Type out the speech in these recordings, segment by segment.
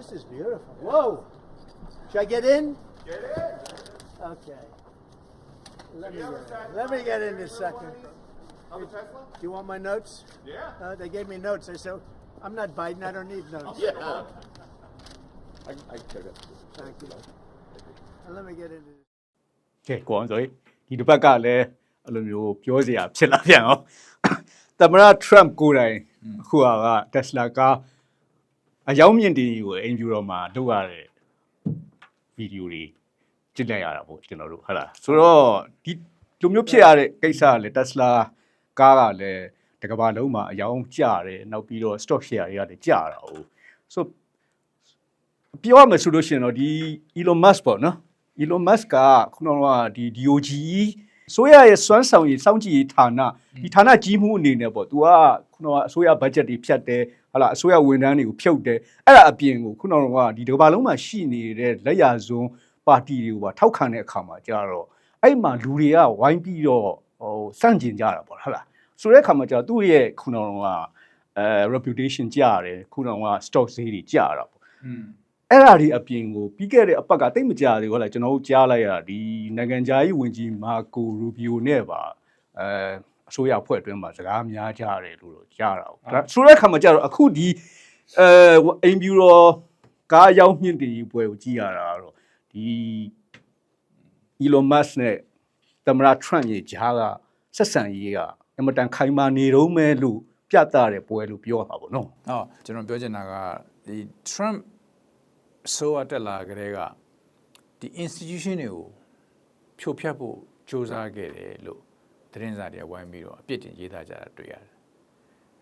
This is beautiful. Whoa. Should I get in? Get in. Okay. Let me you ever get sat in. Let me down get in in the this middle of second. one of these? On the Tesla? Do you want my notes? Yeah. Uh, they gave me notes. I said, I'm not Biden. I don't need notes. Yeah. I I check it. Thank you. And let me get into this. ကဲကိုအောင်ဆိုရင်ဒီတစ်ပတ်ကလည်းအဲ့လိုမျိုးပြောစရာဖြစ်လာပြန်အောင်သမရ Trump ကိုယ်တိုင်အခုက Tesla ကား အယောင်းမြင့်တီကိုအင်ဂျူရောမှာလုပ်ရတဲ့ဗီဒီယိုတွေကြည့်လိုက်ရတာပေါ့ကျွန်တော်တို့ဟုတ်လားဆိုတော့ဒီလိုမျိုးဖြစ်ရတဲ့ကိစ္စကလည်း Tesla ကားကလည်းတကဘာလုံးမှာအယောင်းကျတယ်နောက်ပြီးတော့ stock share တွေကလည်းကျတာဟုတ်ဆိုပြောရမယ်ဆိုလို့ရှိရင်တော့ဒီ Elon Musk ပေါ့နော် Elon Musk ကခုနကဒီ DOG ဆိုရရဲ့စွမ်းဆောင်ရည်စောင့်ကြည့်ရေးဌာနဒီဌာနကြီးမှုအနေနဲ့ပေါ့ तू ကခုနကအစိုးရဘတ်ဂျက်တွေဖြတ်တယ် ဟာလာအစိုးရဝန်ထမ်းတွေကိုဖြုတ်တယ်အဲ့ဒါအပြင်ကိုခုနကဒီတစ်ကမ္ဘာလုံးမှာရှိနေတဲ့လက်ရစွန်းပါတီတွေကိုပါထောက်ခံတဲ့အခါမှာကြာတော့အဲ့မှာလူတွေကဝိုင်းပြီးတော့ဟိုစန့်ကျင်ကြတာပေါ့ဟုတ်လားဆိုတဲ့အခါမှာကြာသူ့ရဲ့ခုနကအဲ reputation ကြရတယ်ခုနက stock ဈေးတွေကြရတာပေါ့အဲ့ဒါဒီအပြင်ကိုပြီးခဲ့တဲ့အပတ်ကတိတ်မကြသေးဘူးဟုတ်လားကျွန်တော်တို့ကြားလိုက်ရတာဒီနိုင်ငံခြားရေးဝန်ကြီးမာကိုရူဘီယိုနဲ့ပါအဲ အစိုးရအဖွဲ့အတွင်းမှာစကားများကြတယ်လို့တော့ကြားတာဟုတ်ဒါဆိုတဲ့အခါမှာကျတော့အခုဒီအဲအိမ်ဗျူတော်ကားရောက်မြင့်တည်ပွဲကိုကြည့်ရတာကတော့ဒီ Elon Musk နဲ့သမ္မတ Trump ရဲ့ကြားကဆက်ဆံရေးကအမတန်ခိုင်မာနေတော့မဲလို့ပြသတဲ့ပွဲလို့ပြောတာပေါ့နော်ဟောကျွန်တော်ပြောချင်တာကဒီ Trump ဆိုအတက်လာကြတဲ့ကဒီ institution တွေကိုဖြိုဖျက်ဖို့စ조사ခဲ့တယ်လို့ သတင်းစာတွေကဝိုင်းပြီးတော့အပြစ်တင်ရေးသားကြတာတွေ့ရတယ်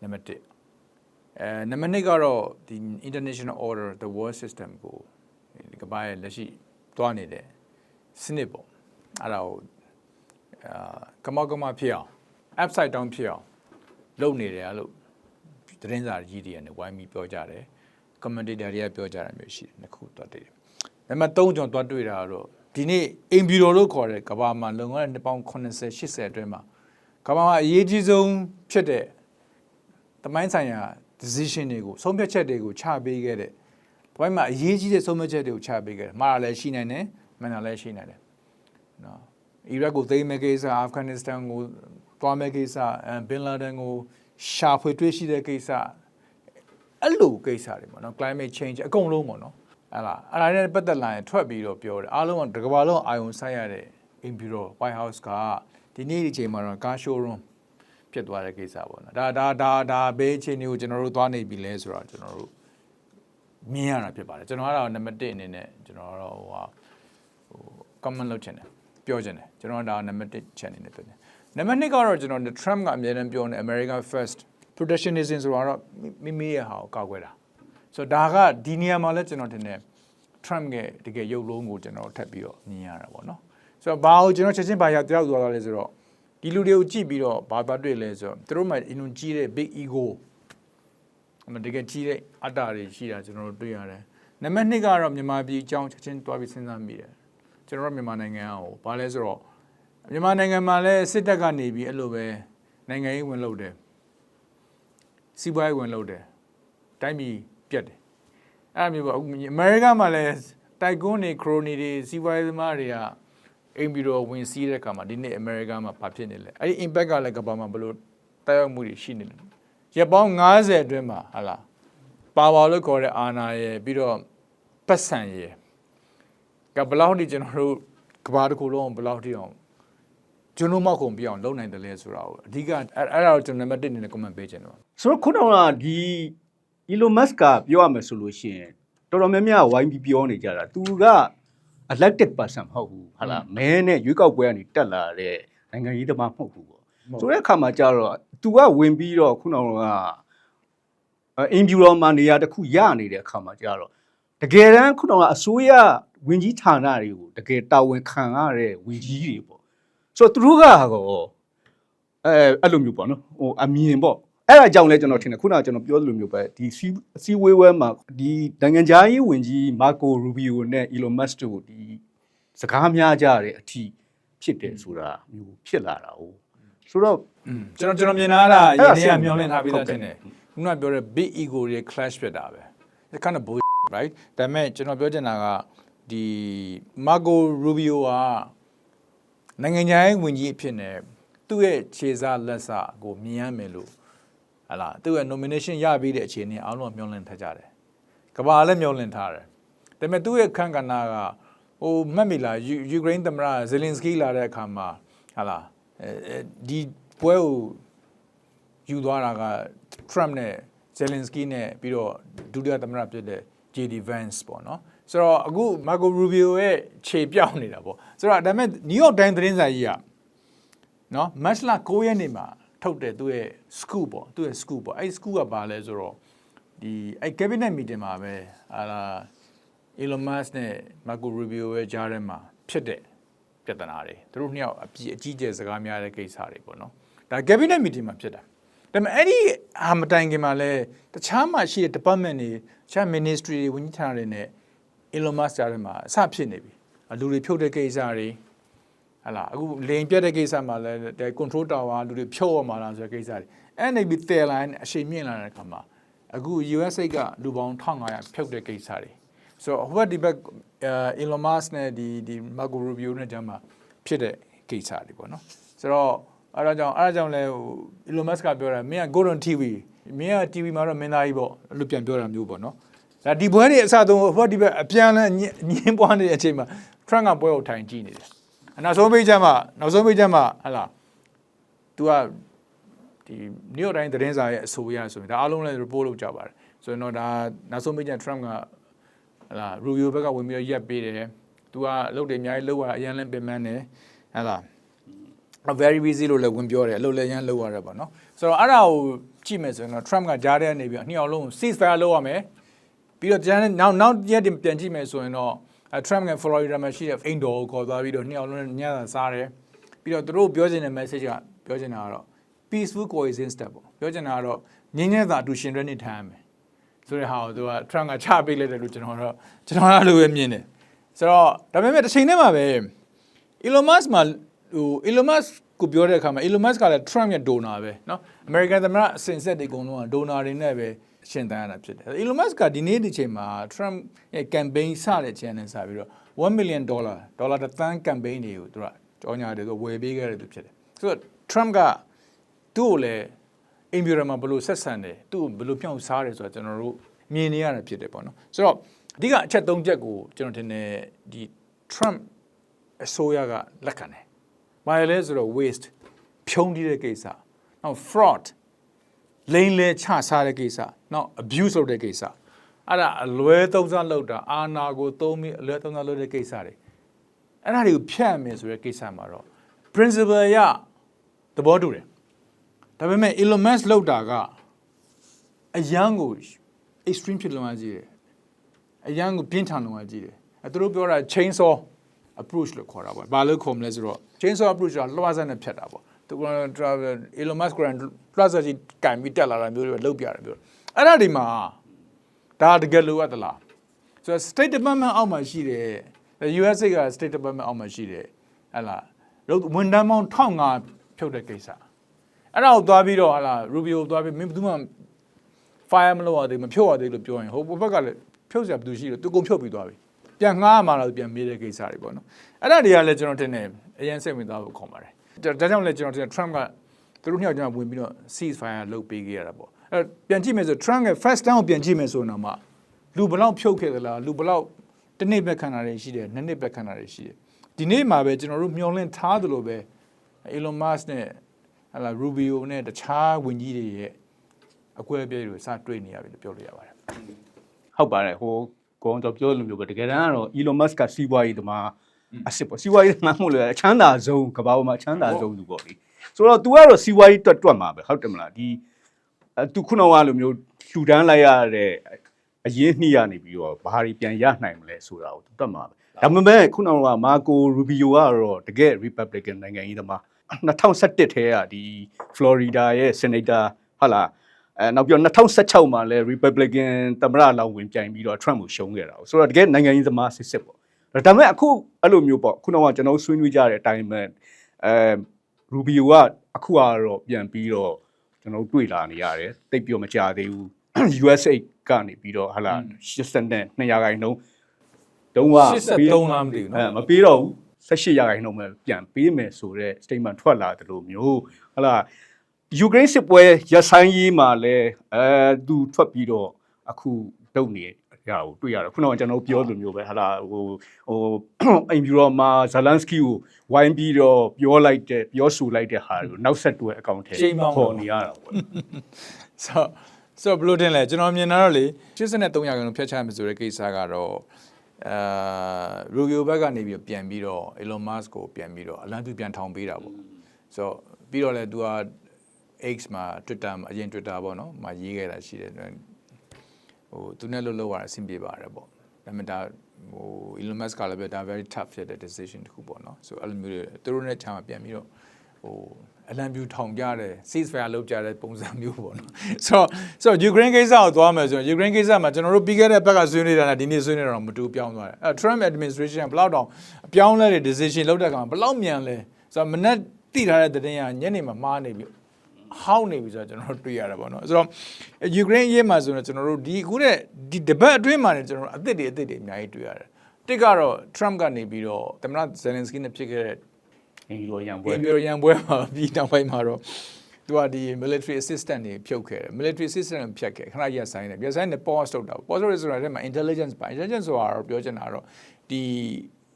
နံပါတ်1အဲနံပါတ်2ကတော့ဒီ international order the world system ကိုဒီကမ္ဘာရဲ့လက်ရှိတွားနေတဲ့စနစ်ပေါ့အဲ့ဒါကိုအာကမောက်ကမဖြစ်အောင် upside down ဖြစ်အောင်လုပ်နေတယ်လို့သတင်းစာကြီးတွေကနေဝိုင်းပြီးပြောကြတယ် commentator တွေကပြောကြတာမျိုးရှိတယ်နှစ်ခုတွတ်တွေ့တယ်နံပါတ်3ကျွန်တော်တွတ်တွေ့တာကတော့ ဒီနေ့အင်ဘီရိုလို့ခေါ်တဲ့ကမ္ဘာမှာလုံခဲ့တဲ့နှစ်ပေါင်း80 80အတွင်းမှာကမ္ဘာမှာအရေးကြီးဆုံးဖြစ်တဲ့တမိုင်းဆိုင်ရာ decision တွေကိုဆုံးဖြတ်ချက်တွေကိုချပေးခဲ့တဲ့ဘဝမှာအရေးကြီးတဲ့ဆုံးဖြတ်ချက်တွေကိုချပေးခဲ့တယ်မှားတာလည်းရှိနိုင်တယ်မှန်တာလည်းရှိနိုင်တယ်နော်အီရတ်ကိုသိမ်းမဲ့ကိစ္စအာဖဂန်နစ္စတန်ကိုတွားမဲ့ကိစ္စအဲဘင်လာဒန်ကိုရှာဖွေတွေ့ရှိတဲ့ကိစ္စအဲ့လိုကိစ္စတွေပေါ့နော် climate change အကုန်လုံးပေါ့နော် အဲ့လားအဲ့ဒါနဲ့ပတ်သက်လာရင်ထွက်ပြီးတော့ပြောတယ်အားလုံးကတကဘာလုံးအာယုံဆိုင်ရတဲ့ in bureau white house ကဒီနေ့ဒီချိန်မှာတော့ car showroom ဖြစ်သွားတဲ့ကိစ္စပေါ့နော်ဒါဒါဒါဒါဘေးအခြေအနေကိုကျွန်တော်တို့သွားနေပြီလဲဆိုတော့ကျွန်တော်တို့မြင်ရတာဖြစ်ပါတယ်ကျွန်တော်ကတော့နံပါတ်1အနေနဲ့ကျွန်တော်ကတော့ဟိုဟာဟို comment လုပ်ချင်တယ်ပြောချင်တယ်ကျွန်တော်ကဒါနံပါတ်1ချက်အနေနဲ့ပြောတယ်နံပါတ်2ကတော့ကျွန်တော် Trump ကအမြဲတမ်းပြောနေ America first protectionism ဆိုတော့မိမိရဲ့ဟာကိုကောက်ွယ်တာ ဆိုတော့ဒါကဒီနေရာမှာလဲကျွန်တော်ထင်တယ် Trump ရဲ့တကယ်ရုပ်လုံးကိုကျွန်တော်ထပ်ပြီးတော့မြင်ရတာပေါ့နော်ဆိုတော့ဘာကိုကျွန်တော်ချက်ချင်းဘာရောက်တယောက်သွားတာလဲဆိုတော့ဒီလူတွေကိုကြည့်ပြီးတော့ဘာဘာတွေ့လဲဆိုတော့သူတို့မှအင်းကြီးတဲ့ big ego အမတကယ်ကြီးတဲ့အတ္တတွေရှိတာကျွန်တော်တို့တွေ့ရတယ်နံပါတ်2ကတော့မြန်မာပြည်အကြောင်းချက်ချင်းတွားပြီးစဉ်းစားမိတယ်ကျွန်တော်တို့မြန်မာနိုင်ငံကဟိုဘာလဲဆိုတော့မြန်မာနိုင်ငံမှာလဲစစ်တပ်ကနေပြီးအဲ့လိုပဲနိုင်ငံရေးဝင်လုပ်တယ်စီးပွားရေးဝင်လုပ်တယ်တိုင်းပြည် ပြတ်တယ်အဲ့ဒါမျိုးပေါ့အခုအမေရိကမှာလည်းတိုက်ကွန်းတွေခရိုနီတွေစီးပွားရေးသမားတွေကအိမ်ပြီးတော့ဝင်စီးတဲ့အခါမှာဒီနေ့အမေရိကမှာဘာဖြစ်နေလဲအဲ့ဒီ impact ကလည်းကမ္ဘာမှာဘယ်လိုတက်ရောက်မှုတွေရှိနေလဲရက်ပေါင်း90အတွင်းမှာဟာလားပါဝါလို့ခေါ်တဲ့အာဏာရယ်ပြီးတော့ပတ်စံရယ်ကဘယ်လောက်ထိကျွန်တော်တို့ကမ္ဘာတစ်ခုလုံးဘယ်လောက်ထိအောင်ကျွန်တော်မောက်ကုန်ပြအောင်လုပ်နိုင်တယ်လဲဆိုတာကိုအဓိကအဲ့အဲ့ဒါကိုကျွန်တော်နံပါတ်1အနေနဲ့ comment ပေးချင်တယ်ဆိုတော့ခုနကဒီ Elon Musk ကပြောရမယ်ဆိုလို့ရှိရင်တော်တော်များများဝိုင်းပြီးပြောနေကြတာသူက elected person မဟုတ်ဘူးဟာလားမဲနဲ့ရွေးကောက်ပွဲကနေတက်လာတဲ့နိုင်ငံရေးသမားမဟုတ်ဘူးပေါ့ဆိုတဲ့အခါမှာကျတော့ तू ကဝင်ပြီးတော့ခုနကအင်ဗျူရောမှာနေရာတစ်ခုရနေတဲ့အခါမှာကျတော့တကယ်တမ်းခုနကအစိုးရဝင်ကြီးဌာနတွေကိုတကယ်တာဝန်ခံရတဲ့ဝင်ကြီးတွေပေါ့ဆိုတော့သူတို့ကဟောအဲအဲ့လိုမျိုးပေါ့နော်ဟိုအမြင်ပေါ့ အဲ့ဒါကြောင့်လဲကျွန်တော်ထင်တယ်ခုနကကျွန်တော်ပြောသလိုမျိုးပဲဒီစီစီဝေးဝဲမှာဒီနိုင်ငံခြားရေးဝန်ကြီးမာကိုရူဘီယိုနဲ့ Elon Musk တို့ဒီစကားများကြတဲ့အထိဖြစ်တယ်ဆိုတာမျိုးဖြစ်လာတာ哦ဆိုတော့ อืมကျွန်တော်ကျွန်တော်မြင်လာတာ အဲ့ ရ ဒါ င်းနေရမျောလင့်ထားပြီးသား ဟုတ်ကဲ့ တင်တယ်ခုနကပြောတဲ့ big ego တွေ clash ဖြစ်တာပဲ it kind of bull right ဒါပေမဲ့ကျွန်တော်ပြောချင်တာကဒီမာကိုရူဘီယိုကနိုင်ငံခြားရေးဝန်ကြီးအဖြစ်နဲ့သူ့ရဲ့ခြေစားလက်စကိုမြင်ရမယ်လို့ ဟလာသူ့ရဲ့ nomination ရပြီးတဲ့အခြေအနေအားလုံးကမျှော်လင့်ထားကြတယ်ကဘာလည်းမျှော်လင့်ထားတယ်ဒါပေမဲ့သူ့ရဲ့ခန့်ကဏ္ဍကဟိုမှတ်မိလားယူယူကရိန်းသမ္မတဇယ်လင်စကီလာတဲ့အခါမှာဟလာအဲဒီပွဲကိုယူသွားတာက Trump နဲ့ Zelensky နဲ့ပြီးတော့ဒုတိယသမ္မတဖြစ်တဲ့ JD Vance ပေါ့နော်ဆိုတော့အခု Marco Rubio ရဲ့ခြေပြောင်းနေတာပေါ့ဆိုတော့ဒါပေမဲ့ New York Times သတင်းစာကြီးကနော် March လ9ရက်နေ့မှာ ထုတ်တဲ့သူ့ရဲ့ scoop ပေါ့သူ့ရဲ့ scoop ပေါ့အဲ့ scoop ကဘာလဲဆိုတော့ဒီအဲ့ cabinet meeting မှာပဲဟာလာ Elon Musk နဲ့ Marco Rubio ရဲ့ကြားထဲမှာဖြစ်တဲ့ပြဿနာတွေသူတို့နှစ်ယောက်အပြည့်အကြီးကျယ်စကားများတဲ့ကိစ္စတွေပေါ့နော်ဒါ cabinet meeting မှာဖြစ်တာဒါပေမဲ့အဲ့ဒီဟာမတိုင်ခင်မှာလဲတခြားမှာရှိတဲ့ department တွေတခြား ministry တွေဝန်ကြီးဌာနတွေနဲ့ Elon Musk ကြားထဲမှာအဆဖြစ်နေပြီလူတွေဖြုတ်တဲ့ကိစ္စတွေ ဟလာအခုလိန်ပြတ်တဲ့ကိစ္စမှာလဲတဲ့ control tower လူတွေဖြုတ်ရမှာလားဆိုတဲ့ကိစ္စတွေအဲ့နေပြီးတယ်လိုင်းအရှိန်မြင့်လာတဲ့အခါမှာအခု USA ကလူပေါင်း1500ဖြုတ်တဲ့ကိစ္စတွေဆိုတော့ဟိုဘက်ဒီဘက် Elon Musk နဲ့ဒီဒီ Marco Rubio နဲ့ကြားမှာဖြစ်တဲ့ကိစ္စတွေပေါ့နော်ဆိုတော့အဲ့ဒါကြောင့်အဲ့ဒါကြောင့်လဲဟို Elon Musk ကပြောတာမင်းက Go on TV မင်းက TV မှာတော့မင်းသားကြီးပေါ့အဲ့လိုပြန်ပြောတာမျိုးပေါ့နော်ဒါဒီဘွဲတွေအစသုံးဟိုဒီဘက်အပြန်လန်းညညင်းပွားနေတဲ့အချိန်မှာ Trump ကပွဲကိုထိုင်ကြည့်နေတယ် နောက်ဆုံးပိတ်ချက်မှာနောက်ဆုံးပိတ်ချက်မှာဟလာ तू ကဒီ New York Times သတင်းစာရဲ့အဆိုအရဆိုရင်ဒါအားလုံးလည်း report လုပ်ကြပါတယ်ဆိုရင်တော့ဒါနောက်ဆုံးပိတ်ချက် Trump ကဟလာ Rubio ဘက်ကဝင်ပြီးတော့ရက်ပေးတယ် तू ကအလုပ်တွေအများကြီးလုပ်ရအရင်လည်းပင်ပန်းတယ်ဟလာ very busy လို့လည်းဝင်ပြောတယ်အလုပ်လည်းရမ်းလုပ်ရတယ်ပေါ့နော်ဆိုတော့အဲ့ဒါကိုကြည့်မယ်ဆိုရင်တော့ Trump ကကြားထဲကနေပြီးတော့နှစ်ယောက်လုံး ceasefire လုပ်ရမယ်ပြီးတော့ကြားထဲနောက်နောက်ရက်တင်ပြန်ကြည့်မယ်ဆိုရင်တော့ အဲ Trump က Florida မှာရှိတဲ့အိမ်တော်ကိုခေါ်သွားပြီးတော့နှစ်ယောက်လုံးညစာစားတယ်ပြီးတော့သူတို့ပြောချင်တဲ့ message ကပြောချင်တာကတော့ peaceful coexistence ပေါ့ပြောချင်တာကတော့ငြိမ်းချမ်းသာအတူရှင်တွဲနေထိုင်ရမယ်ဆိုတဲ့ဟာကိုသူက Trump ကချပေးလိုက်တယ်လို့ကျွန်တော်တော့ကျွန်တော်အဲ့လိုပဲမြင်တယ်ဆိုတော့ဒါပေမဲ့တစ်ချိန်တည်းမှာပဲ Elon Musk မှာဟို Elon Musk ကိုပြောတဲ့အခါမှာ Elon Musk ကလည်း Trump ရဲ့ donor ပဲเนาะ American သမ္မတအစင်ဆက်တွေအကုန်လုံးက donor တွေနဲ့ပဲ ရှင်သန်ရတာဖြစ်တယ် Elon Musk ကဒီနေ့ဒီချိန်မှာ Trump ရဲ့ campaign စတဲ့ချိန်နဲ့စပြီးတော့1 million dollar ဒေါ်လာတစ်သန်း campaign တွေကိုသူကကြောညာတယ်ဆိုဝယ်ပေးခဲ့တယ်သူဖြစ်တယ်ဆိုတော့ Trump ကသူ့ကိုလည်းအင်ဗျူရမှာဘယ်လိုဆက်ဆံတယ်သူ့ကိုဘယ်လိုပြောင်းစားတယ်ဆိုတော့ကျွန်တော်တို့မြင်နေရတာဖြစ်တယ်ပေါ့နော်ဆိုတော့အဓိကအချက်၃ချက်ကိုကျွန်တော်ထင်တယ်ဒီ Trump အစိုးရကလက်ခံတယ်။ဘာလဲဆိုတော့ waste ဖြုံးတီးတဲ့ကိစ္စ။နောက် fraud လိမ်လည်ချစားတဲ့ကိစ္စ။နောက် abuse လုပ်တဲ့ကိစ္စ။အဲ့ဒါအလွဲသုံးစားလုပ်တာအာဏာကိုသုံးပြီးအလွဲသုံးစားလုပ်တဲ့ကိစ္စတွေ။အဲ့ဒါတွေကိုဖျက်မယ်ဆိုတဲ့ကိစ္စမှာတော့ principle ရသဘောတူတယ်။ဒါပေမဲ့ Elon Musk လောက်တာကအရန်ကို extreme ဖြစ်လွန်သွားကြည့်တယ်။အရန်ကိုပြင်းထန်လွန်သွားကြည့်တယ်။အဲသူတို့ပြောတာ chainsaw approach လို့ခေါ်တာပေါ့။ဘာလို့ခေါ်မလဲဆိုတော့ chainsaw approach ကလွှားစက်နဲ့ဖြတ်တာပေါ့။ သူက Elon Musk ကလွှားစက်ကြီးကင်ပြီးတက်လာတာမျိုးတွေလုပ်ပြတယ်ပြော။အဲ့ဒါဒီမှာဒါတကယ်လိုအပ်သလား။ဆိုတော့ State Department အောက်မှာရှိတယ်။ USA က State Department အောက်မှာရှိတယ်။ဟဲ့လား။ဝန်တန်းပေါင်း1500ဖြုတ်တဲ့ကိစ္စ။အဲ့ဒါကိုသွားပြီးတော့ဟလာ Rubio သွားပြီးမင်းဘယ်သူမှ fire မလုပ်ရသေးဘူးမဖြုတ်ရသေးလို့ပြောရင်ဟိုဘက်ကလည်းဖြုတ်စရာဘယ်သူရှိလို့သူကုန်ဖြုတ်ပြီးသွားပြီပြန်ငှားရမှာလားပြန်မေးတဲ့ကိစ္စတွေပေါ့နော်အဲ့ဒါတွေကလည်းကျွန်တော်တင်နေအရင်စိတ်ဝင်စားဖို့ခေါ်ပါတယ် ဒါကြောင့်လည်းကျွန်တော်တင် Trump ကသူတို့နှစ်ယောက်ကျွန်တော်ဝင်ပြီးတော့ cease fire လုပ်ပေးခဲ့ရတာပေါ့အဲ့ပြန်ကြည့်မယ်ဆို Trump ရဲ့ first down ကိုပြန်ကြည့်မယ်ဆိုတော့မှလူဘလောက်ဖြုတ်ခဲ့သလားလူဘလောက်တစ်နှစ်ပဲခံတာတွေရှိတယ်နှစ်နှစ်ပဲခံတာတွေရှိတယ်ဒီနေ့မှာပဲကျွန်တော်တို့မျှော်လင့်ထားသလိုပဲ Elon Musk နဲ့ဟလာ Rubio နဲ့တခြားဝန်ကြီးတွေရဲ့အကွဲအပြဲတွေစတွေ့နေရပြီလို့ပြောလို့ရပါတယ်ဟုတ်ပါတယ်ဟိုကောင်းတော့ပြောလို့မျိုးပဲတကယ်တမ်းကတော့ Elon Musk ကစီးပွားရေးသမား အစ်စ်ပေါ့စီးပွားရေးသမားမို့လို့အချမ်းသာဆုံးကမ္ဘာပေါ်မှာအချမ်းသာဆုံးသူပေါ့လေဆိုတော့ तू ကတော့စီးပွားရေးတွတ်တွတ်မှာပဲဟုတ်တယ်မလားဒီအဲ तू ခုနကလိုမျိုးလှူဒန်းလိုက်ရတဲ့အရေးနှီးရနေပြီးတော့ဘာတွေပြန်ရနိုင်မလဲဆိုတာကို तू တွတ်မှာပဲဒါပေမဲ့ခုနကမာကိုရူဘီယိုကတော့တကယ် Republican နိုင်ငံရေးသမား2011ထဲကဒီ Florida ရဲ့ Senator ဟုတ်လားအဲနောက်ပြီးတော့2016မှာလဲ Republican သမ္မတလောင်ဝင်ပြိုင်ပြီးတော့ Trump ကိုရှုံးခဲ့တာ။ဆိုတော့တကယ်နိုင်ငံရေးသမားစစ်စစ်ပေါ့။ ဒါပေမဲ့အခုအဲ့လိုမျိုးပေါ့ခုနကကျွန်တော်ဆွေးနွေးကြတဲ့အတိုင်းပဲအဲ Rubio ကအခုကတော့ပြန်ပြီးတော့ကျွန်တော်တွေ့လာနေရတယ်။တိတ်ပြောမကြသေးဘူး USA ကနေပြီးတော့ဟာလာ80နဲ့200ခိုင်နှုန်းတုံးက83လားမသိဘူးအဲနော်မပေးတော့ဘူး18ရာခိုင်နှုန်းပဲပြန်ပေးမယ်ဆိုတော့ statement ထွက်လာတယ်လို့မျိုးဟာလာယူကရိန်းစစ်ပွဲရဆိုင်ရေးမှာလဲအဲသူထွက်ပြီးတော့အခုတုံနေ ရကိုတွေ့ရတယ်ခုနကကျွန်တော်ပြောလိုမျိုးပဲဟာလာဟိုဟိုအိမ်ဖြူတော်မှာဇလန်စကီကိုဝိုင်းပြီးတော့ပြောလိုက်တဲ့ပြောဆိုလိုက်တဲ့ဟာကိုနောက်ဆက်တွဲအကောင့်ထဲပေါ်နေရတာပေါ့ဆိုဆိုဘယ်လိုတင်လဲကျွန်တော်မြင်တာတော့လေ83ရာခိုင်နှုန်းဖျက်ချမယ်ဆိုတဲ့ကိစ္စကတော့အာရူဂီယိုဘက်ကနေပြီးတော့ပြန်ပြီးတော့ Elon Musk ကိုပြန်ပြီးတော့အလံပြပြန်ထောင်ပေးတာပေါ့ဆိုတော့ပြီးတော့လေသူက X မှာ Twitter မှာအရင် Twitter ပေါ့နော်မှာရေးခဲ့တာရှိတယ် ဟိုသူနဲ့လှုပ်လှုပ်ရတာအဆင်ပြေပါတယ်ပေါ့ဒါပေမဲ့ဒါဟို Elon Musk ကလည်းပဲဒါ very tough ဖြစ်တဲ့ decision တစ်ခုပေါ့နော်ဆိုအဲ့လိုမျိုးတွေသူတို့နဲ့ချာမှာပြန်ပြီးတော့ဟိုအလံပြူထောင်ကြတယ် ceasefire လုပ်ကြတဲ့ပုံစံမျိုးပေါ့နော်ဆိုတော့ဆိုတော့ Ukraine ကိစ္စကိုသွားမယ်ဆိုရင် Ukraine ကိစ္စမှာကျွန်တော်တို့ပြီးခဲ့တဲ့ဘက်ကဆွေးနေတာနဲ့ဒီနေ့ဆွေးနေတာတော့မတူပြောင်းသွားတယ်အဲ Trump administration ကဘယ်လောက်တောင်အပြောင်းလဲတဲ့ decision လုပ်တဲ့အခါမှာဘယ်လောက်မြန်လဲဆိုတော့မနေ့တိထားတဲ့သတင်းကညနေမှာမှားနေပြီ ဟောင်းနေပြီဆိုတော့ကျွန်တော်တို့တွေ့ရတာပေါ့နော်ဆိုတော့ယူကရိန်းအရေးမှာဆိုတော့ကျွန်တော်တို့ဒီအခုတဲ့ဒီတပတ်အတွင်းမှာねကျွန်တော်တို့အသစ်တွေအသစ်တွေအများကြီးတွေ့ရတယ်တစ်ကတော့ Trump ကနေပြီးတော့သမ္မတ Zelensky နဲ့ဖြစ်ခဲ့တဲ့အင်ဂျီလိုရံပွဲပြည်ပြောရန်ပွဲမှာပြီးနောက်ပိုင်းမှာတော့သူကဒီ military assistant တွေဖြုတ်ခဲ့တယ် military assistant တွေဖြတ်ခဲ့ခဏရက်ဆိုင်တယ်ရက်ဆိုင်နဲ့ pause ထုတ်တာ pause ထုတ်ရဆိုတာအဲ့မှာ intelligence ပါ intelligence ဆိုတာတော့ပြောချင်တာတော့ဒီ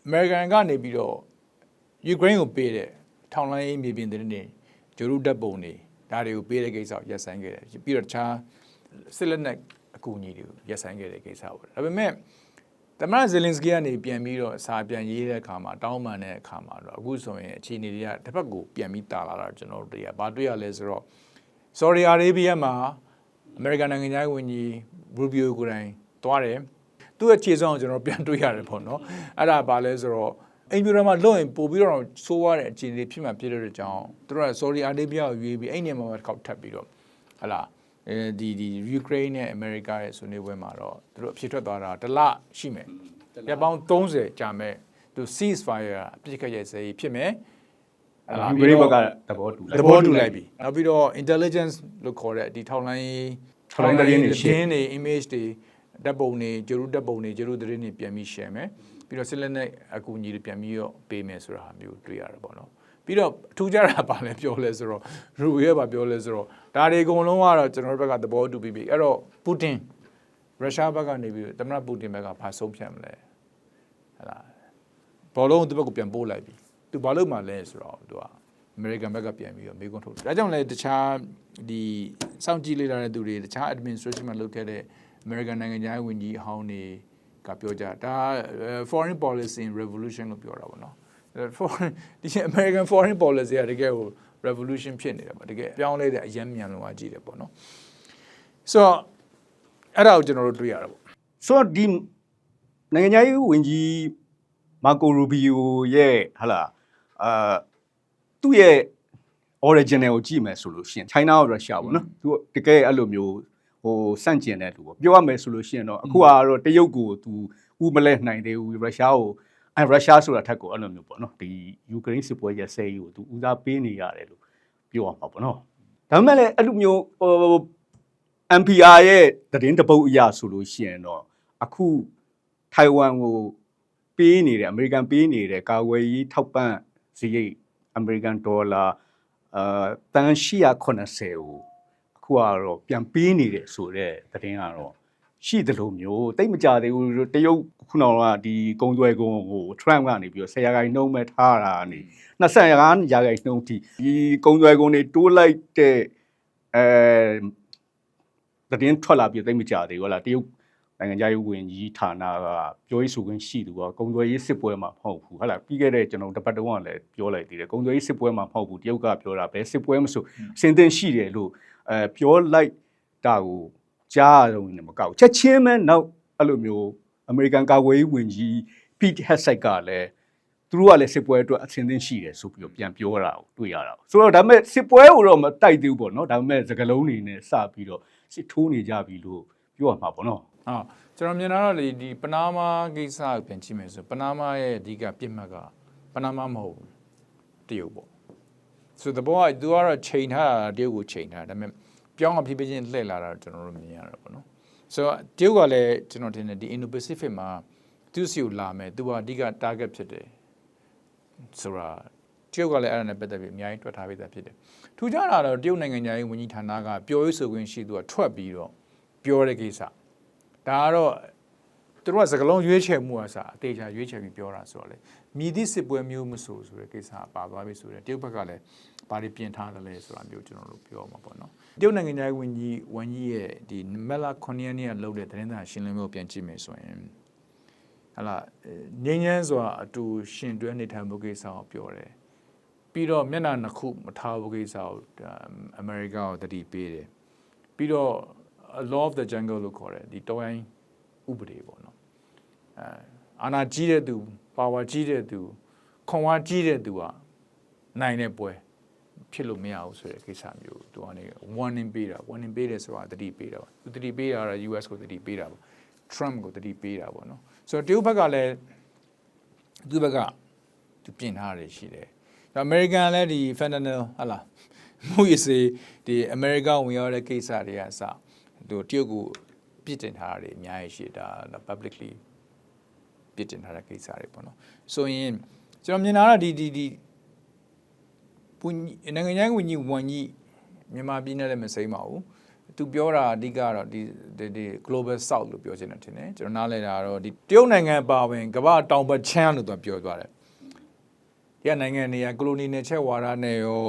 American ကနေပြီးတော့ယူကရိန်းကိုပေးတဲ့ထောင်လိုင်းမြေပြင်သတင်းတွေဂျေရုဓာတ်ပုံတွေ ဒါတွေကိုပေးတဲ့ကိစ္စကိုရက်ဆိုင်ခဲ့တယ်ပြီးတော့တခြားစစ်လက်နက်အကူအညီတွေကိုရက်ဆိုင်ခဲ့တဲ့ကိစ္စပေါ့ဒါပေမဲ့သမ္မတဇယ်လင်စကီကနေပြန်ပြီးတော့စာပြန်ရေးတဲ့အခါမှာတောင်းပန်တဲ့အခါမှာတော့အခုဆိုရင်အခြေအနေတွေကတစ်ဖက်ကိုပြန်ပြီးတာလာတာကျွန်တော်တို့တွေ့ရဘာတွေ့ရလဲဆိုတော့ Saudi Arabia မှာ American နိုင်ငံသားဝန်ကြီး Rubio ကိုယ်တိုင်သွားတယ်သူ့ရဲ့ခြေစောင်းကိုကျွန်တော်ပြန်တွေ့ရတယ်ပေါ့နော်အဲ့ဒါဘာလဲဆိုတော့ အိမ်ပြူရမှာလွတ်ရင်ပို့ပြီးတော့ဆိုးရတဲ့အခြေအနေဖြစ်မှဖြစ်တဲ့အကြောင်းသူတို့က Saudi Arabia ကိုရွေးပြီးအဲ့နေမှာတစ်ခေါက်ထပ်ပြီးတော့ဟလာအဲဒီဒီယူကရိန်းနဲ့အမေရိကရဲ့ဆွေးနွေးပွဲမှာတော့သူတို့အဖြစ်ထွက်သွားတာတစ်လရှိမယ်။ရပ်ပေါင်း30ကြာမဲ့သူ ceasefire အပြစ်ခတ်ရဲ့စေးဖြစ်မယ်။အဲ့ဒါယူကရိန်းဘက်ကသဘောတူလိုက်သဘောတူလိုက်ပြီနောက်ပြီးတော့ intelligence လို့ခေါ်တဲ့ဒီထောက်လိုင်းထောက်လှမ်းသတင်းတွေသတင်းတွေ image တွေဓာတ်ပုံတွေဂျေရုဓာတ်ပုံတွေဂျေရုသတင်းတွေပြန်ပြီး share မယ် ပြီးတော့ select နဲ့အကူအညီတွေပြန်ပြီးတော့ပေးမယ်ဆိုတာမျိုးတွေ့ရတာပေါ့နော်ပြီးတော့အထူးကြတာပါလဲပြောလဲဆိုတော့ရူရဲပါပြောလဲဆိုတော့ဒါတွေအကုန်လုံးကတော့ကျွန်တော်တို့ဘက်ကသဘောတူပြီးပြီအဲ့တော့ပူတင်ရုရှားဘက်ကနေပြီးတော့သမ္မတပူတင်ဘက်ကဘာဆုံးဖြတ်မလဲဟဲ့လားဘောလုံးသူဘက်ကိုပြန်ပို့လိုက်ပြီသူဘာလို့မှလဲဆိုတော့သူကအမေရိကန်ဘက်ကပြန်ပြီးတော့မေးခွန်းထုတ်တယ်ဒါကြောင့်လည်းတခြားဒီစောင့်ကြည့်လေ့လာတဲ့သူတွေတခြား administration မှာလုပ်ခဲ့တဲ့ American နိုင်ငံသားဝန်ကြီးအဟောင်းတွေ ကပြောကြဒါ foreign policy in revolution လို့ပြောတာပေါ့နော်အဲ foreign ဒီ American foreign policy ကတကယ်ကို revolution ဖြစ်နေတယ်ပေါ့တကယ်ပြောင်းလဲတဲ့အယမ်းမြန်လုံးဝကြည့်တယ်ပေါ့နော်ဆိုတော့အဲ့ဒါကိုကျွန်တော်တို့တွေ့ရတာပေါ့ဆိုတော့ဒီနိုင်ငံခြားရေးဝန်ကြီးမာကိုရူဘီယိုရဲ့ဟာလာအာသူ့ရဲ့ original ကိုကြည့်မယ်ဆိုလို့ရှိရင် China ရော Russia ပေါ့နော်သူတကယ်အဲ့လိုမျိုး ဟိုစန့်ကျင်တဲ့လူပေါ့ပြောရမယ်ဆိုလို့ရှိရင်တော့အခုကတော့တရုတ်ကိုသူဥမလဲနိုင်သေးဘူးရုရှားကိုအဲရုရှားဆိုတာထက်ကိုအဲ့လိုမျိုးပေါ့နော်ဒီယူကရိန်းစစ်ပွဲရဲ့ဆဲကြီးကိုသူဦးစားပေးနေရတယ်လို့ပြောရမှာပေါ့နော်ဒါပေမဲ့လည်းအဲ့လိုမျိုးဟို MPR ရဲ့သတင်းတပုတ်အရာဆိုလို့ရှိရင်တော့အခုထိုင်ဝမ်ကိုပေးနေတယ်အမေရိကန်ပေးနေတဲ့ကာဝယ်ရေးထောက်ပံ့စရိတ်အမေရိကန်ဒေါ်လာအာတန်880ကို အခုကတော့ပြန်ပေးနေတယ်ဆိုတော့သတင်းကတော့ရှိသလိုမျိုးတိတ်မကြသေးဘူးတရုတ်ခုနကဒီကုံသွဲကုန်းကို Trump ကနေပြီးတော့10ရာခိုင်နှုန်းပဲထားတာကနေ25ရာခိုင်နှုန်းထိဒီကုံသွဲကုန်းတွေတိုးလိုက်တဲ့အဲသတင်းထွက်လာပြီးသိမ့်မကြသေးဘူးဟုတ်လားတရုတ်နိုင်ငံခြားရေးဝန်ကြီးဌာနကပြောရေးဆိုခွင့်ရှိသူကကုံသွယ်ရေးစစ်ပွဲမှာမဟုတ်ဘူးဟုတ်လားပြီးခဲ့တဲ့ကျွန်တော်တပတ်တုန်းကလည်းပြောလိုက်သေးတယ်ကုံသွယ်ရေးစစ်ပွဲမှာမဟုတ်ဘူးတရုတ်ကပြောတာပဲစစ်ပွဲမဆိုအစင်သင်ရှိတယ်လို့ အဲပြောလိုက်တာကိုကြားရတော့နေမကောက်ဘူးချက်ချင်းပဲနောက်အဲ့လိုမျိုးအမေရိကန်ကာကွယ်ရေးဝန်ကြီး Pete Hegseth ကလည်းသူတို့ကလည်းစစ်ပွဲအတွက်အစင်သင်ရှိတယ်ဆိုပြီးတော့ပြန်ပြောတာကိုတွေ့ရတာပေါ့ဆိုတော့ဒါပေမဲ့စစ်ပွဲကိုတော့မတိုက်သေးဘူးပေါ့နော်ဒါပေမဲ့စကလုံးနေနဲ့စပြီးတော့စစ်ထိုးနေကြပြီလို့ပြောရမှာပေါ့နော်ဟုတ်ကျွန်တော်မြင်တာတော့လေဒီပနာမာကိစ္စကိုပြန်ကြည့်မယ်ဆိုပနာမာရဲ့အဓိကပြစ်မှတ်ကပနာမာမဟုတ်ဘူးတရုတ်ပေါ့ ဆိုတော့ဘောကသူကတော့ချိန်ထားတာတရုတ်ကိုချိန်ထားတာဒါပေမဲ့ပြောင်းအောင်ဖြည်းဖြည်းချင်းလှည့်လာတာကျွန်တော်တို့မြင်ရတယ်ပေါ့နော်ဆိုတော့တရုတ်ကလည်းကျွန်တော်ထင်တယ်ဒီ Indo-Pacific မှာသူစီကိုလာမယ်သူကအဓိက target ဖြစ်တယ်ဆိုတာတရုတ်ကလည်းအဲ့ဒါနဲ့ပတ်သက်ပြီးအများကြီးတွက်ထားပေးတာဖြစ်တယ်ထူးခြားတာတော့တရုတ်နိုင်ငံသားရေးဝန်ကြီးဌာနကပြောရေးဆိုခွင့်ရှိသူကထွက်ပြီးတော့ပြောတဲ့ကိစ္စဒါကတော့ သူတို့ကစကလုံးရွေးချယ်မှုအစားအသေးချာရွေးချယ်ပြီးပြောတာဆိုတော့လေမြည်သည့်စစ်ပွဲမျိုးမဆိုဆိုတဲ့ကိစ္စကပါသွားပြီဆိုတော့တရုတ်ဘက်ကလည်းဘာတွေပြင်ထားတယ်လဲဆိုတာမျိုးကျွန်တော်တို့ပြောမှာပေါ့နော်တရုတ်နိုင်ငံသားရေးဝန်ကြီးဝန်ကြီးရဲ့ဒီမက်လာ9ရက်နေ့ကလုပ်တဲ့သတင်းစာရှင်းလင်းပွဲကိုပြန်ကြည့်မယ်ဆိုရင်ဟလာငင်းငန်းစွာအတူရှင်တွဲနေထိုင်မှုကိစ္စကိုပြောတယ်ပြီးတော့မျက်နှာနှစ်ခုမထားဘူးကိစ္စကိုအမေရိကကိုတတိပေးတယ်ပြီးတော့ law of the jungle လို့ခေါ်တယ်ဒီတောရိုင်း ဥပဒေပေါ့နော်အဲအာဏာကြီးတဲ့သူပါဝါကြီးတဲ့သူခွန်အားကြီးတဲ့သူကနိုင်တဲ့ပွဲဖြစ်လို့မရဘူးဆိုတဲ့ကိစ္စမျိုးသူကနေ warning ပေးတာ warning ပေးတယ်ဆိုတာတတိပေးတာပါသူတတိပေးတာက US ကိုတတိပေးတာပါ Trump ကိုတတိပေးတာပေါ့နော်ဆိုတော့တရုတ်ဘက်ကလည်းသူဘက်ကသူပြင်ထားတယ်ရှိတယ်ဒါ American လည်းဒီ fentanyl ဟလာမှုရစေဒီ America ဝင်ရောက်တဲ့ကိစ္စတွေကအစသူတရုတ်ကို ပြစ်တင်ထားတာတွေအများကြီးရှိတာဒါ publicly ပြစ်တင်ထားတဲ့ကိစ္စတွေပေါ့နော်ဆိုရင်ကျွန်တော်မြင်တာကဒီဒီဒီဝန်ကြီးနိုင်ငံခြားရေးဝန်ကြီးဝန်ကြီးမြန်မာပြည်နဲ့လည်းမစိမ့်ပါဘူးသူပြောတာအဓိကတော့ဒီဒီဒီ global south လို့ပြောချင်တယ်ထင်တယ်ကျွန်တော်နားလည်တာကတော့ဒီတရုတ်နိုင်ငံပါဝင်ကမ္ဘာတောင်ဘက်ချမ်းလို့သူကပြောသွားတယ်ဒီကနိုင်ငံတွေကကိုလိုနီနယ်ချက်ဝါဒနဲ့ရော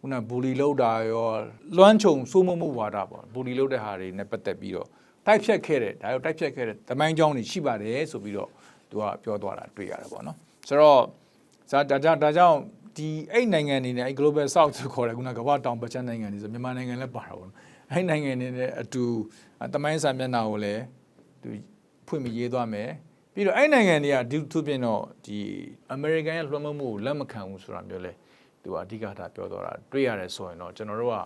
ခုနဘူလီလောက်တာရောလွမ်းခြုံစိုးမိုးမှုဝါဒပေါ့ဘူလီလောက်တဲ့ဟာတွေနဲ့ပတ်သက်ပြီးတော့ တိုက်ဖြတ်ခဲ့တယ်ဒါရောတိုက်ဖြတ်ခဲ့တဲ့တမိုင်းကြောင်းတွေရှိပါတယ်ဆိုပြီးတော့သူကပြောသွားတာတွေ့ရတယ်ပေါ့နော်ဆိုတော့ဇာဒါကြောင့်ဒါကြောင့်ဒီအဲ့နိုင်ငံတွေနဲ့အဲ့ global south ဆိုခေါ်တယ်ခုနကမ္ဘာတောင်ပချမ်းနိုင်ငံတွေဆိုမြန်မာနိုင်ငံလည်းပါတာပေါ့နော်အဲ့နိုင်ငံတွေနဲ့အတူတမိုင်းစာမျက်နှာကိုလည်းသူဖွင့်ပြီးရေးသွားမယ်ပြီးတော့အဲ့နိုင်ငံတွေကဒီသူပြင်တော့ဒီအမေရိကန်ရဲ့လွှမ်းမိုးမှုကိုလက်မခံဘူးဆိုတာမျိုးလဲသူကအဓိကထားပြောတော့တာတွေ့ရတယ်ဆိုရင်တော့ကျွန်တော်တို့က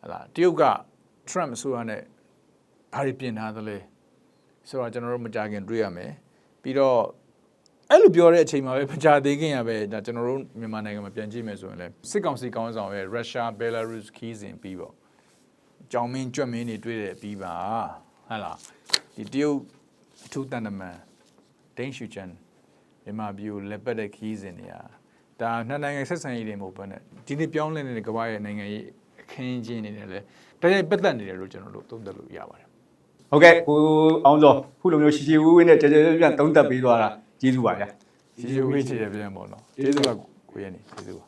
ဟလာတရုတ်က Trump အစိုးရနဲ့ဘာတွေပြင်ထားသလဲဆိုတော့ကျွန်တော်တို့မကြခင်တွေ့ရမယ်ပြီးတော့အဲ့လိုပြောတဲ့အချိန်မှာပဲမကြသေးခင်ရပဲဒါကျွန်တော်တို့မြန်မာနိုင်ငံမှာပြန်ကြည့်မယ်ဆိုရင်လည်းစစ်ကောင်စီကောင်းဆောင်ရဲ့ရုရှားဘယ်လာရုစ်ခီးစဉ်ပြီးပေါ့ကြောင်မင်းကြွက်မင်းတွေတွေ့တယ်ပြီးပါဟဟလားဒီတရုတ်အထူးတန်တမန်ဒိန်းရှူချန်မြန်မာပြည်ကိုလက်ပတ်တဲ့ခီးစဉ်တွေကဒါနှစ်နိုင်ငံဆက်ဆံရေးတွေမဟုတ်ဘဲနဲ့ဒီနေ့ပြောင်းလဲနေတဲ့ကမ္ဘာရဲ့နိုင်ငံရေးအခင်းအကျင်းတွေနဲ့လည်း တရားပတ်သက်နေတယ်လို့ကျွန်တော်တို့သုံးသပ်လို့ရပါတယ်ဟုတ်ကဲ့ကိုအောင်စောခုလိုမျိုးရှီရှီဝူးဝင်းနဲ့ကြကြပြပြသုံးသက်ပေးသွားတာကျေးဇူးပါဗျာဒီလိုဝေးချင်တယ်ပြန်ပေါ့နော်ကျေးဇူးပါကိုရနေကျေးဇူးပါ